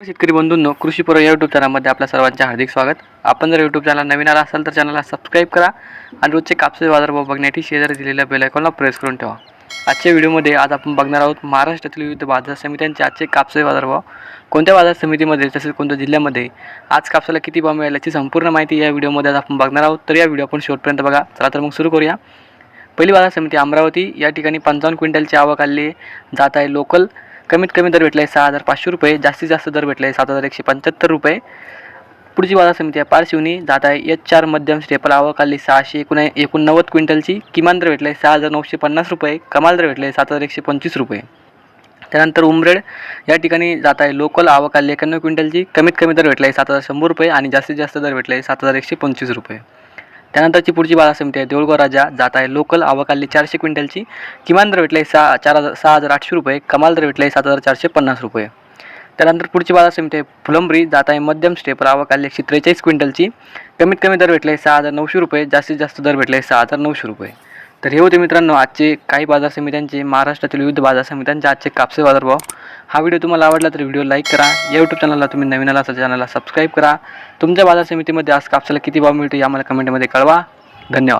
शेतकरी बंधूंनो कृषी पूर्व या यूट्यूब चॅनलमध्ये आपल्या सर्वांचे हार्दिक स्वागत. आपण जर यूट्यूब चॅनल नवीन आला असाल तर चॅनलला सबस्क्राईब करा आणि रोजचे कापसे बाजारभाव बघण्यासाठी शेजारी दिलेल्या बेलायकॉनला प्रेस करून ठेवा. आजच्या व्हिडिओमध्ये आज आपण बघणार आहोत महाराष्ट्रातील विविध बाजार समित्यांचे आजचे कापसे बाजारभाव कोणत्या बाजार समितीमध्ये तसेच कोणत्या जिल्ह्यामध्ये आज कापसाला किती भाव मिळाला याची संपूर्ण माहिती या व्हिडिओमध्ये आज आपण बघणार आहोत. तर या व्हिडिओ आपण शेवटपर्यंत बघा. चला तर मग सुरू करूया. पहिली बाजार समिती अमरावती. या ठिकाणी पंचावन्न क्विंटलची आवक आली जात आहे लोकल कमीत कमी दर भेटला आहे सहा हजार पाचशे रुपये जास्तीत जास्त दर भेटला आहे सात हजार एकशे पंच्याहत्तर रुपये. पुढची बाजार समिती आहे पारशिवनी जात आहे एच चार मध्यम स्टेपल आवकाली सहाशे एकोण एकोणनव्वद क्विंटलची. किमान दर भेटला आहे सहा हजार नऊशे पन्नास रुपये कमाल दर भेटले सात हजार एकशे पंचवीस रुपये. त्यानंतर उमरेड या ठिकाणी जात आहे लोकल आवक आली एकाण्णव क्विंटलची. कमीत कमी दर भेटला आहे सात हजार शंभर रुपये आणि जास्तीत जास्त दर भेटला आहे सात हजार एकशे पंचवीस रुपये. त्यानंतरची पुढची बाजार समिती आहे. देऊळगाव राजा जात आहे. लोकल आवक आली चारशे क्विंटलची. किमान दर भेटला आहे सहा चार हजार सहा हजार आठशे रुपये. कमाल दर भेटला आहे सात हजार चारशे पन्नास रुपये. त्यानंतर पुढची बाजार समिती आहे. फुलंब्री जात आहे. मध्यम स्टेपर आवक आली एकशे त्रेचाळीस क्विंटलची. कमीत कमी दर भेटले आहे सहा हजार नऊशे रुपये. जास्तीत जास्त दर भेटले आहे सहा हजार नऊशे रुपये. तर हे होते मित्रांनो आजचे काही बाजार समित्यांचे महाराष्ट्रातील विविध बाजार समित्यांचे आजचे कापसे बाजारभाव. हा व्हिडिओ तुम्हाला आवडला तर व्हिडिओ लाईक करा. या यूट्यूब चॅनलला तुम्ही नवीन आला तर चॅनलला सबस्क्राईब करा. तुमच्या बाजार समितीमध्ये आज कापसाला किती भाव मिळतो या आम्हाला कमेंटमध्ये कळवा. धन्यवाद.